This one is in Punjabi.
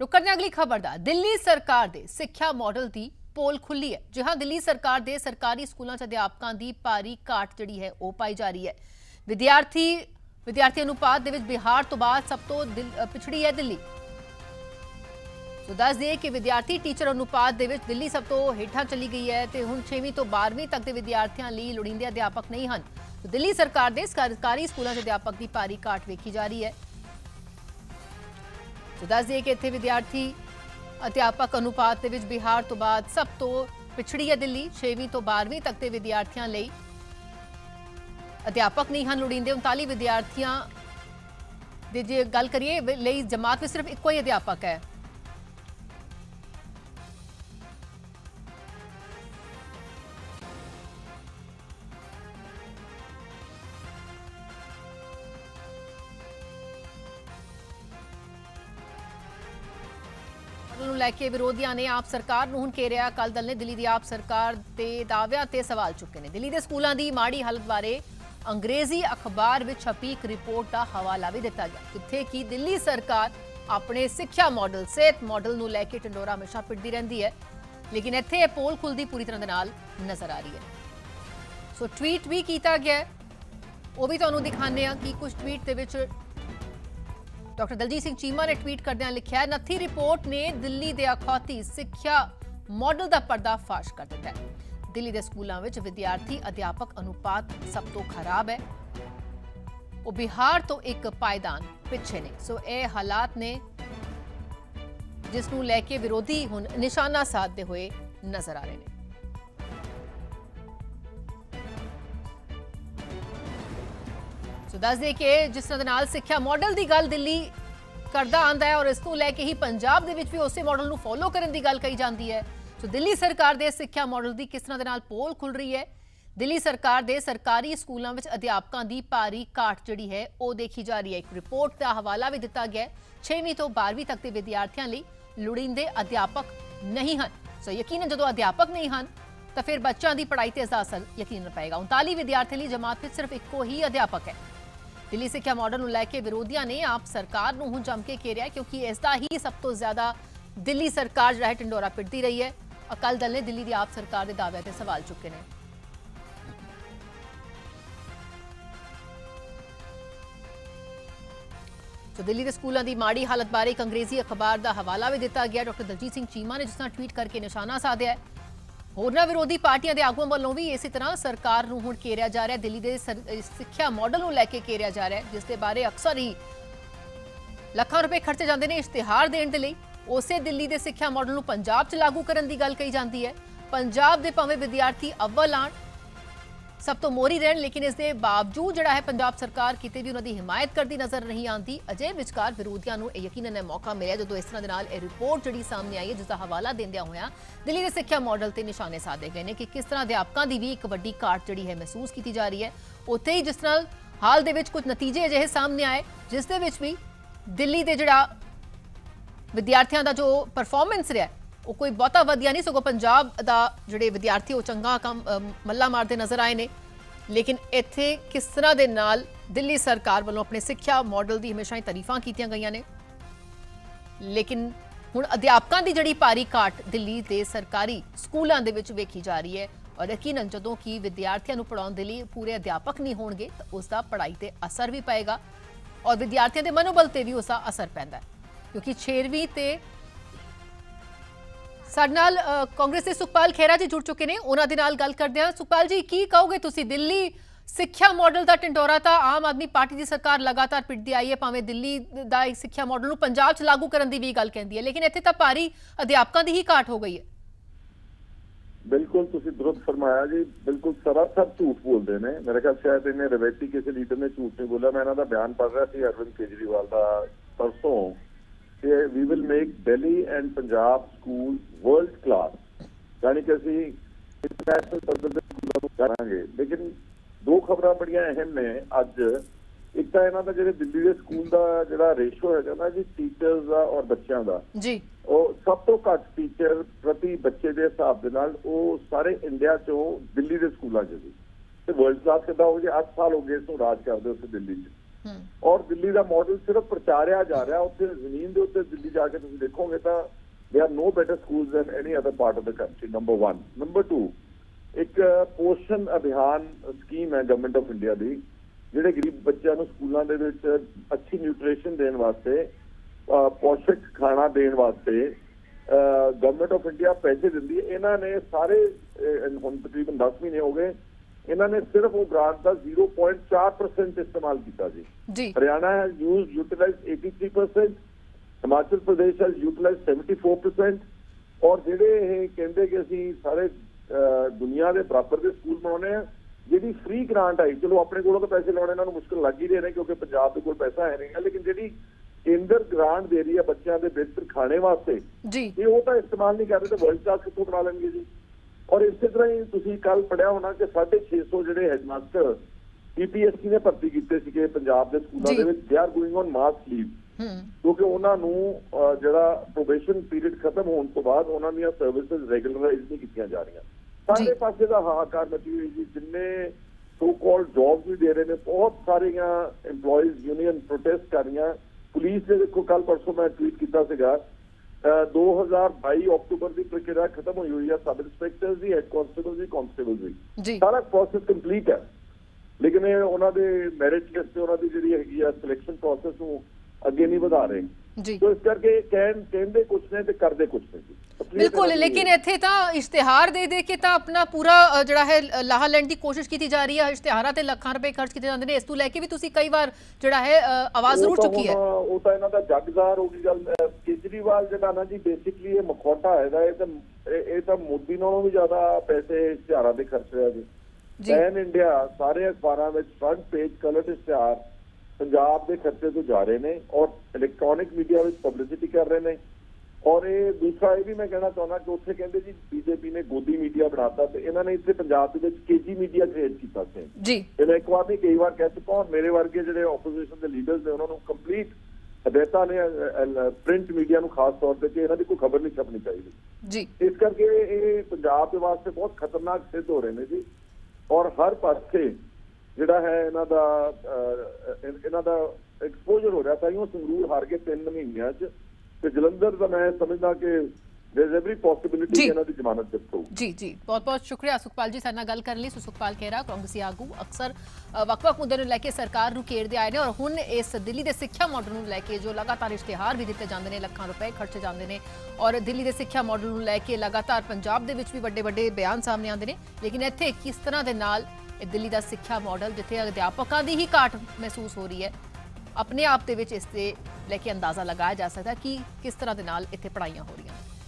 ਰੁਕਣ ਅਗਲੀ ਖਬਰ ਦਾ। ਦਿੱਲੀ ਸਰਕਾਰ ਦੇ ਸਿੱਖਿਆ ਮਾਡਲ ਦੀ ਪੋਲ ਖੁੱਲੀ ਹੈ। ਜਿਹਾਂ ਦਿੱਲੀ ਸਰਕਾਰ ਦੇ ਸਰਕਾਰੀ ਸਕੂਲਾਂ 'ਚ ਅਧਿਆਪਕਾਂ ਦੀ ਭਾਰੀ ਘਾਟ ਜਿਹੜੀ ਹੈ, ਉਹ ਪਾਈ ਜਾ ਰਹੀ ਹੈ। ਵਿਦਿਆਰਥੀ ਵਿਦਿਆਰਥੀ ਅਨੁਪਾਤ ਦੇ ਵਿੱਚ ਬਿਹਾਰ ਤੋਂ ਬਾਅਦ ਸਭ ਤੋਂ ਪਿਛੜੀ ਹੈ ਦਿੱਲੀ। ਸੋ ਦੱਸ ਦਈਏ ਕਿ ਵਿਦਿਆਰਥੀ ਟੀਚਰ ਅਨੁਪਾਤ ਦੇ ਵਿੱਚ ਦਿੱਲੀ ਸਭ ਤੋਂ ਹੇਠਾਂ ਚਲੀ ਗਈ ਹੈ ਤੇ ਹੁਣ 6ਵੀਂ ਤੋਂ 12ਵੀਂ ਤੱਕ ਦੇ ਵਿਦਿਆਰਥੀਆਂ ਲਈ ਲੋੜੀਂਦੇ ਅਧਿਆਪਕ ਨਹੀਂ ਹਨ। ਦਿੱਲੀ ਸਰਕਾਰ ਦੇ ਸਰਕਾਰੀ ਸਕੂਲਾਂ 'ਚ ਅਧਿਆਪਕ ਦੀ ਭਾਰੀ ਘਾਟ ਵੇਖੀ ਜਾ ਰਹੀ ਹੈ। ਸੋ ਦੱਸ ਦਈਏ ਕਿ ਇੱਥੇ ਵਿਦਿਆਰਥੀ ਅਧਿਆਪਕ ਅਨੁਪਾਤ ਦੇ ਵਿੱਚ ਬਿਹਾਰ ਤੋਂ ਬਾਅਦ ਸਭ ਤੋਂ ਪਿਛੜੀ ਹੈ ਦਿੱਲੀ 6ਵੀਂ ਤੋਂ 12ਵੀਂ ਤੱਕ ਦੇ ਵਿਦਿਆਰਥੀਆਂ ਲਈ ਅਧਿਆਪਕ ਨਹੀਂ ਹਨ ਲੋੜੀਂਦੇ। 39 ਵਿਦਿਆਰਥੀਆਂ ਦੇ ਜੇ ਗੱਲ ਕਰੀਏ ਲਈ ਜਮਾਤ ਵਿੱਚ ਸਿਰਫ ਇੱਕੋ ਹੀ ਅਧਿਆਪਕ ਹੈ। ਨੂੰ ਲੈ ਕੇ ਵਿਰੋਧੀਆਂ ਨੇ ਆਪ ਸਰਕਾਰ ਨੂੰ ਹੁਣ ਘੇਰਿਆ। ਕੱਲ ਦਲ ਨੇ ਦਿੱਲੀ ਦੀ ਆਪ ਸਰਕਾਰ ਦੇ ਦਾਅਵਿਆਂ ਤੇ ਸਵਾਲ ਚੁੱਕੇ ਨੇ। ਦਿੱਲੀ ਦੇ ਸਕੂਲਾਂ ਦੀ ਮਾੜੀ ਹਾਲਤ ਬਾਰੇ ਅੰਗਰੇਜ਼ੀ ਅਖਬਾਰ ਵਿੱਚ ਛਪੀ ਇੱਕ ਰਿਪੋਰਟ ਦਾ ਹਵਾਲਾ ਵੀ ਦਿੱਤਾ ਗਿਆ। ਜਿੱਥੇ ਕਿ ਦਿੱਲੀ ਸਰਕਾਰ ਆਪਣੇ ਸਿੱਖਿਆ ਮਾਡਲ, ਸਿਹਤ ਮਾਡਲ ਨੂੰ ਲੈ ਕੇ ਟੰਡੋਰਾ ਹਮੇਸ਼ਾ ਪਿੱਟਦੀ ਰਹਿੰਦੀ ਹੈ। ਲੇਕਿਨ ਇੱਥੇ ਇਹ ਪੋਲ ਖੁੱਲਦੀ ਪੂਰੀ ਤਰ੍ਹਾਂ ਦੇ ਨਾਲ ਨਜ਼ਰ ਆ ਰਹੀ ਹੈ। ਸੋ ਟਵੀਟ ਵੀ ਕੀਤਾ ਗਿਆ ਉਹ ਵੀ ਤੁਹਾਨੂੰ ਦਿਖਾਉਂਦੇ ਆ ਕਿ ਕੁਝ ਟਵੀਟ ਦੇ ਵਿੱਚ ਡਾਕਟਰ ਦਲਜੀਤ ਸਿੰਘ ਚੀਮਾ ਨੇ ਟਵੀਟ ਕਰਦਿਆਂ ਲਿਖਿਆ, ਨੱਥੀ ਰਿਪੋਰਟ ਨੇ ਦਿੱਲੀ ਦੇ ਅਖੌਤੀ ਸਿੱਖਿਆ ਮਾਡਲ ਦਾ ਪਰਦਾਫਾਸ਼ ਕਰ ਦਿੱਤਾ ਹੈ। ਦਿੱਲੀ ਦੇ ਸਕੂਲਾਂ ਵਿੱਚ ਵਿਦਿਆਰਥੀ ਅਧਿਆਪਕ ਅਨੁਪਾਤ ਸਭ ਤੋਂ ਖਰਾਬ ਹੈ। ਉਹ ਬਿਹਾਰ ਤੋਂ ਇੱਕ ਪਾਇਦਾਨ ਪਿੱਛੇ ਨੇ। ਸੋ ਇਹ ਹਾਲਾਤ ਨੇ ਜਿਸ ਨੂੰ ਲੈ ਕੇ ਵਿਰੋਧੀ ਹੁਣ ਨਿਸ਼ਾਨਾ ਸਾਧਦੇ ਹੋਏ ਨਜ਼ਰ ਆ ਰਹੇ ਨੇ। ਦੱਸ ਦੇ ਕਿ ਜਿਸ ਤਰ੍ਹਾਂ ਦੇ ਨਾਲ ਸਿੱਖਿਆ ਮਾਡਲ ਦੀ ਗੱਲ ਦਿੱਲੀ ਕਰਦਾ ਆਂਦਾ ਹੈ ਔਰ ਇਸ ਨੂੰ ਲੈ ਕੇ ਹੀ ਪੰਜਾਬ ਦੇ ਵਿੱਚ ਵੀ ਉਸੇ ਮਾਡਲ ਨੂੰ ਫੋਲੋ ਕਰਨ ਦੀ ਗੱਲ ਕਹੀ ਜਾਂਦੀ ਹੈ। ਸੋ ਦਿੱਲੀ ਸਰਕਾਰ ਦੇ ਸਿੱਖਿਆ ਮਾਡਲ ਦੀ ਕਿਸ ਤਰ੍ਹਾਂ ਦੇ ਨਾਲ ਪੋਲ ਖੁੱਲ ਰਹੀ ਹੈ? ਦਿੱਲੀ ਸਰਕਾਰ ਦੇ ਸਰਕਾਰੀ ਸਕੂਲਾਂ ਵਿੱਚ ਅਧਿਆਪਕਾਂ ਦੀ ਭਾਰੀ ਘਾਟ ਜਿਹੜੀ ਹੈ, ਉਹ ਦੇਖੀ ਜਾ ਰਹੀ ਹੈ। ਇੱਕ ਰਿਪੋਰਟ ਦਾ ਹਵਾਲਾ ਵੀ ਦਿੱਤਾ ਗਿਆ ਹੈ। 6ਵੀਂ ਤੋਂ 12ਵੀਂ ਤੱਕ ਦੇ ਵਿਦਿਆਰਥੀਆਂ ਲਈ ਲੋੜੀਂਦੇ ਅਧਿਆਪਕ ਨਹੀਂ ਹਨ। ਸੋ ਯਕੀਨਨ ਜਦੋਂ ਅਧਿਆਪਕ ਨਹੀਂ ਹਨ, ਤਾਂ ਫਿਰ ਬੱਚਿਆਂ ਦੀ ਪੜ੍ਹਾਈ ਤੇ ਇਸ ਦਾ ਅਸਰ ਯਕੀਨਨ ਪਏਗਾ। 39 ਵਿਦਿਆਰਥੀ ਲਈ ਜਮਾਤ ਵਿੱਚ ਸਿਰਫ ਇੱਕੋ ਹੀ ਅਧਿਆਪਕ ਹੈ। ਦਿੱਲੀ ਸਿੱਖਿਆ ਮਾਡਲ ਨੂੰ ਲੈ ਕੇ ਵਿਰੋਧੀਆਂ ਨੇ ਆਪ ਸਰਕਾਰ ਨੂੰ ਹੁਣ ਜੰਮ ਕੇ ਘੇਰਿਆ ਕਿਉਂਕਿ ਇਸ ਦਾ ਹੀ ਸਭ ਤੋਂ ਜ਼ਿਆਦਾ ਦਿੱਲੀ ਸਰਕਾਰ ਜਿਹੜਾ ਹੈ ਪਿੱਟਦੀ ਰਹੀ ਹੈ। ਅਕਾਲੀ ਦਲ ਨੇ ਦਿੱਲੀ ਦੀ ਆਪ ਸਰਕਾਰ ਦੇ ਦਾਅਵਿਆਂ ਤੇ ਸਵਾਲ ਚੁੱਕੇ ਨੇ। ਸੋ ਦਿੱਲੀ ਦੇ ਸਕੂਲਾਂ ਦੀ ਮਾੜੀ ਹਾਲਤ ਬਾਰੇ ਇੱਕ ਅੰਗਰੇਜ਼ੀ ਅਖਬਾਰ ਦਾ ਹਵਾਲਾ ਵੀ ਦਿੱਤਾ ਗਿਆ। ਡਾਕਟਰ ਦਲਜੀਤ ਸਿੰਘ ਚੀਮਾ ਨੇ ਜਿਸ ਤਰ੍ਹਾਂ ਟਵੀਟ ਕਰਕੇ ਨਿਸ਼ਾਨਾ ਸਾਧਿਆ ਹੈ। ਹੋਰਨਾਂ ਵਿਰੋਧੀ ਪਾਰਟੀਆਂ ਦੇ ਆਗੂਆਂ ਵੱਲੋਂ ਵੀ ਇਸੇ ਤਰ੍ਹਾਂ ਸਰਕਾਰ ਨੂੰ ਹੁਣ ਘੇਰਿਆ ਜਾ ਰਿਹਾ, ਦਿੱਲੀ ਦੇ ਸਿੱਖਿਆ ਮਾਡਲ ਨੂੰ ਲੈ ਕੇ ਘੇਰਿਆ ਜਾ ਰਿਹਾ ਹੈ ਜਿਸ ਦੇ ਬਾਰੇ ਅਕਸਰ ਹੀ ਲੱਖਾਂ ਰੁਪਏ ਖਰਚੇ ਜਾਂਦੇ ਨੇ ਇਸ਼ਤਿਹਾਰ ਦੇਣ ਦੇ ਲਈ। ਉਸੇ ਦਿੱਲੀ ਦੇ ਸਿੱਖਿਆ ਮਾਡਲ ਨੂੰ ਪੰਜਾਬ 'ਚ ਲਾਗੂ ਕਰਨ ਦੀ ਗੱਲ ਕਹੀ ਜਾਂਦੀ ਹੈ। ਪੰਜਾਬ ਦੇ ਭਾਵੇਂ ਵਿਦਿਆਰਥੀ ਅੱਵਲ ਆਣ ਸਭ ਤੋਂ ਮੋਰੀ ਰਹਿਣ, ਲੇਕਿਨ ਇਸ ਦੇ ਬਾਵਜੂਦ ਜਿਹੜਾ ਹੈ ਪੰਜਾਬ ਸਰਕਾਰ ਕਿਤੇ ਵੀ ਉਹਨਾਂ ਦੀ ਹਿਮਾਇਤ ਕਰਦੀ ਨਜ਼ਰ ਨਹੀਂ ਆਉਂਦੀ। ਅਜੇ ਵਿਚਕਾਰ ਵਿਰੋਧੀਆਂ ਨੂੰ ਇਹ ਯਕੀਨਨ ਇਹ ਮੌਕਾ ਮਿਲਿਆ ਜਦੋਂ ਇਸ ਤਰ੍ਹਾਂ ਦੇ ਨਾਲ ਇਹ ਰਿਪੋਰਟ ਜਿਹੜੀ ਸਾਹਮਣੇ ਆਈ ਹੈ ਜਿਸ ਦਾ ਹਵਾਲਾ ਦਿੰਦਿਆਂ ਹੋਇਆਂ ਦਿੱਲੀ ਦੇ ਸਿੱਖਿਆ ਮਾਡਲ ਤੇ ਨਿਸ਼ਾਨੇ ਸਾਧੇ ਗਏ ਨੇ ਕਿ ਕਿਸ ਤਰ੍ਹਾਂ ਅਧਿਆਪਕਾਂ ਦੀ ਵੀ ਇੱਕ ਵੱਡੀ ਘਾਟ ਜਿਹੜੀ ਹੈ ਮਹਿਸੂਸ ਕੀਤੀ ਜਾ ਰਹੀ ਹੈ। ਉੱਥੇ ਹੀ ਜਿਸ ਨਾਲ ਹਾਲ ਦੇ ਵਿੱਚ ਕੁਝ ਨਤੀਜੇ ਅਜਿਹੇ ਸਾਹਮਣੇ ਆਏ, ਜਿਸ ਦੇ ਵਿੱਚ ਵੀ ਦਿੱਲੀ ਦੇ ਜਿਹੜਾ ਵਿਦਿਆਰਥੀਆਂ ਦਾ ਜੋ ਪਰਫਾਰਮੈਂਸ ਰਿਹਾ ਉਹ ਕੋਈ ਬਹੁਤਾ ਵਧੀਆ ਨਹੀਂ ਸਗੋਂ ਪੰਜਾਬ ਦਾ ਜਿਹੜੇ ਵਿਦਿਆਰਥੀ ਉਹ ਚੰਗਾ ਕੰਮ ਅਮ, ਮੱਲਾ ਮਾਰਦੇ ਨਜ਼ਰ ਆਏ ਨੇ। ਲੇਕਿਨ ਇੱਥੇ ਕਿਸ ਤਰ੍ਹਾਂ ਦੇ ਨਾਲ ਦਿੱਲੀ ਸਰਕਾਰ ਵੱਲੋਂ ਆਪਣੇ ਸਿੱਖਿਆ ਮਾਡਲ ਦੀ ਹਮੇਸ਼ਾ ਹੀ ਤਾਰੀਫਾਂ ਕੀਤੀਆਂ ਗਈਆਂ ਨੇ? ਲੇਕਿਨ ਹੁਣ ਅਧਿਆਪਕਾਂ ਦੀ ਜਿਹੜੀ ਭਾਰੀ ਘਾਟ ਦਿੱਲੀ ਦੇ ਸਰਕਾਰੀ ਸਕੂਲਾਂ ਦੇ ਵਿੱਚ ਵੇਖੀ ਜਾ ਰਹੀ ਹੈ ਔਰ ਯਕੀਨਨ ਜਦੋਂ ਕਿ ਵਿਦਿਆਰਥੀਆਂ ਨੂੰ ਪੜਾਉਣ ਦੇ ਲਈ ਪੂਰੇ ਅਧਿਆਪਕ ਨਹੀਂ ਹੋਣਗੇ ਤਾਂ ਉਸ ਦਾ ਪੜ੍ਹਾਈ ਤੇ ਅਸਰ ਵੀ ਪਏਗਾ ਔਰ ਵਿਦਿਆਰਥੀਆਂ ਦੇ ਮਨੋਬਲ ਤੇ ਵੀ ਉਸ ਦਾ ਅਸਰ ਪੈਂਦਾ ਹੈ। ਕਿਉਂਕਿ 6ਵੀਂ ਤੇ ਸਾਡੇ ਨਾਲ ਕਾਂਗਰਸ ਦੇ ਸੁਖਪਾਲ ਖੇਰਾ ਜੀ ਜੁੜ ਚੁੱਕੇ ਨੇ, ਉਹਨਾਂ ਦੇ ਨਾਲ ਗੱਲ ਕਰਦੇ ਹਾਂ। ਸੁਖਪਾਲ ਜੀ, ਕੀ ਕਹੋਗੇ ਤੁਸੀਂ? ਦਿੱਲੀ ਸਿੱਖਿਆ ਮਾਡਲ ਦਾ ਟਿੰਡੋਰਾ ਤਾਂ ਆਮ ਆਦਮੀ ਪਾਰਟੀ ਦੀ ਸਰਕਾਰ ਲਗਾਤਾਰ ਪਿੱਟਦੀ ਆਈ ਹੈ, ਭਾਵੇਂ ਦਿੱਲੀ ਦਾ ਇੱਕ ਸਿੱਖਿਆ ਮਾਡਲ ਨੂੰ ਪੰਜਾਬ 'ਚ ਲਾਗੂ ਕਰਨ ਦੀ ਵੀ ਗੱਲ ਕਹਿੰਦੀ ਹੈ, ਲੇਕਿਨ ਇੱਥੇ ਤਾਂ ਭਾਰੀ ਅਧਿਆਪਕਾਂ ਦੀ ਹੀ ਘਾਟ ਹੋ ਗਈ ਹੈ। ਬਿਲਕੁਲ ਤੁਸੀਂ ਦੁਰਸਤ ਫਰਮਾਇਆ ਜੀ, ਬਿਲਕੁਲ ਸਰਾਸਰ ਝੂਠ ਬੋਲਦੇ ਨੇ। ਮੇਰੇ ਖਿਆਲ ਸ਼ਾਇਦ ਇਹਨੇ ਰਵੈਤੀ ਕਿਸੇ ਲੀਡਰ ਨੇ ਝੂਠ ਨਹੀਂ ਬੋਲਿਆ, ਮੈਂ ਇਹਨਾਂ ਦਾ ਬਿਆਨ ਪੜ੍ਹ ਰਿਹਾ ਸੀ, ਅਰਵਿੰਦ ਕੇਜਰੀਵਾਲ ਦਾ ਪਰਸੋਂ। We will make Delhi and Punjab school world class ਯਾਨੀ ਕਿ ਅਸੀਂ ਇੰਟਰਨੈਸ਼ਨਲ ਪੱਧਰ ਦੇ ਸਕੂਲਾਂ ਨੂੰ ਕਰਾਂਗੇ। ਲੇਕਿਨ ਦੋ ਖਬਰਾਂ ਬੜੀਆਂ ਅਹਿਮ ਨੇ ਅੱਜ। ਇੱਕ ਤਾਂ ਇਹਨਾਂ ਦਾ ਜਿਹੜੇ ਦਿੱਲੀ ਦੇ ਸਕੂਲ ਦਾ ਜਿਹੜਾ ਰੇਸ਼ੋ ਹੈਗਾ ਨਾ ਜੀ ਟੀਚਰਸ ਦਾ ਔਰ ਬੱਚਿਆਂ ਦਾ। ਜੀ। ਉਹ ਸਭ ਤੋਂ ਘੱਟ ਟੀਚਰ ਪ੍ਰਤੀ ਬੱਚੇ ਦੇ ਹਿਸਾਬ ਦੇ ਨਾਲ ਉਹ ਸਾਰੇ ਇੰਡੀਆ ਚੋਂ ਦਿੱਲੀ ਦੇ ਸਕੂਲਾਂ 'ਚ ਸੀ। ਤੇ ਵਰਲਡ ਕਲਾਸ ਕਿੱਦਾਂ ਹੋ ਗਿਆ 8 ਸਾਲ ਹੋ ਗਏ ਇਸ ਨੂੰ ਰਾਜ ਕਰਦੇ ਉੱਥੇ ਦਿੱਲੀ 'ਚ। ਔਰ ਦਿੱਲੀ ਦਾ ਮਾਡਲ ਸਿਰਫ ਪ੍ਰਚਾਰਿਆ ਜਾ ਰਿਹਾ, ਉੱਥੇ ਜ਼ਮੀਨ ਦੇ ਉੱਤੇ ਦਿੱਲੀ ਜਾ ਕੇ ਤੁਸੀਂ ਦੇਖੋਗੇ ਤਾਂ they are no better schools than any other part of the country number 1 number 2 ਇੱਕ ਪੋਸ਼ਣ ਅਭਿਆਨ ਸਕੀਮ ਹੈ ਗਵਰਨਮੈਂਟ ਆਫ ਇੰਡੀਆ ਦੀ, ਜਿਹੜੇ ਗਰੀਬ ਬੱਚਿਆਂ ਨੂੰ ਸਕੂਲਾਂ ਦੇ ਵਿੱਚ ਅੱਛੀ ਨਿਊਟ੍ਰੀਸ਼ਨ ਦੇਣ ਵਾਸਤੇ ਪੋਸ਼ਕ ਖਾਣਾ ਦੇਣ ਵਾਸਤੇ ਗਵਰਨਮੈਂਟ ਆਫ ਇੰਡੀਆ ਪੈਸੇ ਦਿੰਦੀ ਹੈ। ਇਹਨਾਂ ਨੇ ਸਾਰੇ ਹੁਣ ਤਕਰੀਬਨ 10 ਮਹੀਨੇ ਹੋ ਗਏ ਇਹਨਾਂ ਨੇ ਸਿਰਫ ਉਹ ਗ੍ਰਾਂਟ ਦਾ 0.4% ਇਸਤੇਮਾਲ ਕੀਤਾ ਜੀ। ਜੀ। Haryana has used utilized 83%, Himachal Pradesh has utilized 74% ਔਰ ਜਿਹੜੇ ਇਹ ਕਹਿੰਦੇ ਕਿ ਅਸੀਂ ਸਾਰੇ ਦੁਨੀਆ ਦੇ ਬਰਾਬਰ ਦੇ ਸਕੂਲ ਬਣਾਉਣੇ ਆ ਜਿਹੜੀ ਫ੍ਰੀ ਗ੍ਰਾਂਟ ਆਈ ਚਲੋ ਆਪਣੇ ਕੋਲੋਂ ਤਾਂ ਪੈਸੇ ਲਾਉਣੇ ਇਹਨਾਂ ਨੂੰ ਮੁਸ਼ਕਲ ਲੱਗ ਹੀ ਰਹੇ ਨੇ ਕਿਉਂਕਿ ਪੰਜਾਬ ਦੇ ਕੋਲ ਪੈਸਾ ਹੈ ਨਹੀਂ ਲੇਕਿਨ ਜਿਹੜੀ ਕੇਂਦਰ ਗ੍ਰਾਂਟ ਦੇ ਰਹੀ ਹੈ ਬੱਚਿਆਂ ਦੇ ਬਿਹਤਰ ਖਾਣੇ ਵਾਸਤੇ ਜੀ। ਇਹ ਉਹ ਤਾਂ ਇਸਤੇਮਾਲ ਨਹੀਂ ਕਰ ਰਹੇ ਤਾਂ ਵਰਲਡ ਕਲਾਸ ਕਿੱਥੋਂ ਬਣਾ ਲੈਣਗੇ ਜੀ? ਔਰ ਇਸੇ ਤਰ੍ਹਾਂ ਹੀ ਤੁਸੀਂ ਕੱਲ ਪੜਿਆ ਹੋਣਾ ਕਿ 650 ਜਿਹੜੇ ਹੈਡਮਾਸਟਰ ਪੀਪੀਐਸਸੀ ਨੇ ਭਰਤੀ ਕੀਤੇ ਸੀਗੇ ਪੰਜਾਬ ਦੇ ਸਕੂਲਾਂ। ਦੇ ਵਿੱਚ they are going on mass leave ਕਿਉਂਕਿ ਉਹਨਾਂ ਨੂੰ ਜਿਹੜਾ ਪ੍ਰੋਬੇਸ਼ਨ ਪੀਰੀਅਡ ਖਤਮ ਹੋਣ ਤੋਂ ਬਾਅਦ ਉਹਨਾਂ ਦੀਆਂ ਸਰਵਿਸਿਜ਼ ਰੈਗੂਲਰਾਈਜ਼ ਨਹੀਂ ਕੀਤੀਆਂ ਜਾ ਰਹੀਆਂ। ਸਾਰੇ ਪਾਸੇ ਦਾ ਹਾਹਾਕਾਰ ਮਚੀ ਹੋਈ ਜੀ ਜਿੰਨੇ ਸੋ ਕਾਲਡ ਜੌਬਸ ਵੀ ਦੇ ਰਹੇ ਨੇ ਬਹੁਤ ਸਾਰੀਆਂ EMPLOYEES ਯੂਨੀਅਨ ਪ੍ਰੋਟੈਸਟ ਕਰ ਰਹੀਆਂ। ਪੁਲਿਸ ਦੇ ਦੇਖੋ ਕੱਲ ਪਰਸੋਂ ਮੈਂ ਟਵੀਟ ਕੀਤਾ ਸੀਗਾ 2022 ਅਕਤੂਬਰ ਦੀ ਪ੍ਰਕਿਰਿਆ ਖਤਮ ਹੋਈ ਹੋਈ ਹੈ। ਸਬ ਇੰਸਪੈਕਟਰਸ ਦੀ ਹੈਡ ਕਾਂਸਟੇਬਲ ਦੀ ਕਾਂਸਟੇਬਲ ਦੀ। ਸਾਰਾ ਪ੍ਰੋਸੈਸ ਕੰਪਲੀਟ ਹੈ। ਲੇਕਿਨ ਇਹ ਉਹਨਾਂ ਦੇ ਮੈਰਿਟ ਲਿਸਟ ਤੇ ਉਹਨਾਂ ਦੀ ਜਿਹੜੀ ਹੈਗੀ ਆ ਸਿਲੈਕਸ਼ਨ ਪ੍ਰੋਸੈਸ ਨੂੰ ਅੱਗੇ ਨਹੀਂ ਵਧਾ ਰਹੇ। ਜੀ। ਸੋ ਇਸ ਕਰਕੇ ਕਹਿਣ ਕਹਿੰਦੇ ਕੁਛ ਨੇ ਤੇ ਕਰਦੇ ਕੁਛ ਨੇ ਬਿਲਕੁਲ ਲੇਕਿਨ। ਇੱਥੇ ਤਾਂ ਇਸ਼ਤਿਹਾਰ ਦੇ ਦੇ ਕੇ ਤਾਂ ਆਪਣਾ ਪੂਰਾ ਜਿਹੜਾ ਹੈ ਲਾਹਾ ਲੈਣ ਦੀ ਕੋਸ਼ਿਸ਼ ਕੀਤੀ ਜਾ ਰਹੀ ਹੈ ਇਸ਼ਤਿਹਾਰਾਂ ਤੇ ਲੱਖਾਂ ਰੁਪਏ ਖਰਚ ਕੀਤੇ ਜਾਂਦੇ ਨੇ। ਇਸ ਤੋਂ ਲੈ ਕੇ ਵੀ ਤੁਸੀਂ ਕਈ ਵਾਰ ਜਿਹੜਾ ਹੈ ਆਵਾਜ਼ ਜ਼ਰੂਰ ਤਾਂ ਚੁੱਕੀ ਹੈ। ਉਹ ਤਾਂ ਇਹਨਾਂ ਦਾ ਜਗਜ਼ਾਰ ਹੋ ਗਈ ਗੱਲ ਕੇਜਰੀਵਾਲ ਜਿਹੜਾ ਨਾ ਜੀ ਬੇਸਿਕਲੀ ਇਹ ਮਖੌਟਾ ਹੈਗਾ। ਇਹ ਤਾਂ ਇਹ ਤਾਂ ਮੋਦੀ ਨਾਲੋਂ ਵੀ ਜ਼ਿਆਦਾ ਪੈਸੇ ਇਸ਼ਤਿਹਾਰਾਂ ਦੇ ਖਰਚ ਰਿਹਾ ਜੀ। ਜੀ। ਪੈਨ ਇੰਡੀਆ ਸਾਰੇ ਅਖਬਾਰਾਂ ਵਿੱਚ ਫਰੰਟ ਪੇਜ ਕਲਰ ਇਸ਼ਤਿਹਾਰ। ਪੰਜਾਬ ਦੇ ਖਰਚੇ ਤੋਂ ਜਾ ਰਹੇ ਨੇ ਔਰ ਇਲੈਕਟ੍ਰੋਨਿਕ ਮੀਡੀਆ ਵਿੱਚ ਪਬਲਿਸਿਟੀ ਕਰ ਰਹੇ ਨੇ। ਔਰ ਇਹ ਦੂਸਰਾ ਇਹ ਵੀ ਮੈਂ ਕਹਿਣਾ ਚਾਹੁੰਦਾ ਕਿ ਉੱਥੇ ਕਹਿੰਦੇ ਜੀ ਬੀਜੇਪੀ ਨੇ ਗੋਦੀ ਮੀਡੀਆ ਬਣਾਤਾ ਤੇ ਇਹਨਾਂ ਨੇ ਇੱਥੇ ਪੰਜਾਬ ਦੇ ਵਿੱਚ ਕੇਜੀ ਮੀਡੀਆ ਕ੍ਰੀਏਟ ਕੀਤਾ ਸੀ। ਜੀ। ਇਹ ਮੈਂ ਇੱਕ ਵਾਰ ਨਹੀਂ ਕਈ ਵਾਰ ਕਹਿ ਚੁੱਕਾ ਹਾਂ ਮੇਰੇ ਵਰਗੇ ਜਿਹੜੇ ਆਪੋਜੀਸ਼ਨ ਦੇ ਲੀਡਰਸ ਨੇ ਉਹਨਾਂ ਨੂੰ ਕੰਪਲੀਟ ਹਦਾਇਤਾਂ ਨੇ ਪ੍ਰਿੰਟ ਮੀਡੀਆ ਨੂੰ ਖਾਸ ਤੌਰ ਤੇ ਕਿ ਇਹਨਾਂ ਦੀ ਕੋਈ ਖਬਰ ਨਹੀਂ ਛਪਣੀ ਚਾਹੀਦੀ। ਜੀ। ਇਸ ਕਰਕੇ ਇਹ ਪੰਜਾਬ ਦੇ ਵਾਸਤੇ ਬਹੁਤ ਖਤਰਨਾਕ ਸਿੱਧ ਹੋ ਰਹੇ ਨੇ ਜੀ। ਔਰ ਹਰ ਪਾਸੇ ਜਿਹੜਾ ਹੈ ਇਹਨਾਂ ਦਾ ਇਹਨਾਂ ਦਾ ਐਕਸਪੋਜ਼ਰ ਹੋ ਰਿਹਾ ਤਾਂ ਉਹ ਸੰਗਰੂਰ ਹਾਰ ਕੇ 3 ਮਹੀਨਿਆਂ 'ਚ। ਤੇ ਜਲੰਧਰ ਦਾ ਮੈਂ ਸਮਝਦਾ ਕਿ ਦੇਰ ਐਵਰੀ ਪੋਸਿਬਿਲਿਟੀ। ਇਹਨਾਂ ਦੀ ਜ਼ਮਾਨਤ ਜ਼ਬਤ ਹੋਊਗੀ ਜੀ ਜੀ। ਬਹੁਤ ਬਹੁਤ ਸ਼ੁਕਰੀਆ ਸੁਖਪਾਲ ਜੀ ਸਾਡੇ ਨਾਲ ਗੱਲ ਕਰਨ ਲਈ। ਸੁਖਪਾਲ ਖਹਿਰਾ ਕਾਂਗਰਸੀ ਆਗੂ ਅਕਸਰ ਵੱਖ-ਵੱਖ ਮੁੱਦਿਆਂ ਨੂੰ ਲੈ ਕੇ ਸਰਕਾਰ ਨੂੰ ਘੇਰਦੇ ਆਏ ਨੇ ਔਰ ਹੁਣ ਇਸ ਦਿੱਲੀ ਦੇ ਸਿੱਖਿਆ ਮਾਡਲ ਨੂੰ ਲੈ ਕੇ ਜੋ ਲਗਾਤਾਰ ਇਸ਼ਤਿਹਾਰ ਵੀ ਦਿੱਤੇ ਜਾਂਦੇ ਨੇ ਲੱਖਾਂ ਰੁਪਏ ਖਰਚੇ ਜਾਂਦੇ ਨੇ ਔਰ ਦਿੱਲੀ ਦੇ ਸਿੱਖਿਆ ਮਾਡਲ ਨੂੰ ਲੈ ਕੇ ਲਗਾਤਾਰ ਪੰਜਾਬ ਦੇ ਵਿੱਚ ਵੀ ਵੱਡੇ-ਵੱਡੇ ਬਿਆਨ ਸਾਹਮਣੇ ਆਉਂਦੇ ਨੇ। ਲੇਕਿਨ ਇੱਥੇ ਕਿਸ ਤਰ੍ਹਾਂ ਦੇ ਨਾਲ ਇਹ ਦਿੱਲੀ ਦਾ ਸਿੱਖਿਆ ਮਾਡਲ ਜਿੱਥੇ ਅਧਿਆਪਕਾਂ ਦੀ ਹੀ ਘਾਟ ਮਹਿਸੂਸ ਹੋ ਰਹੀ ਹੈ। ਆਪਣੇ ਆਪ ਦੇ ਵਿੱਚ ਇਸ ਤੇ ਲੈ ਕੇ ਅੰਦਾਜ਼ਾ ਲਗਾਇਆ ਜਾ ਸਕਦਾ ਕਿ ਕਿਸ ਤਰ੍ਹਾਂ ਦੇ ਨਾਲ ਇੱਥੇ ਪੜ੍ਹਾਈਆਂ ਹੋ ਰਹੀਆਂ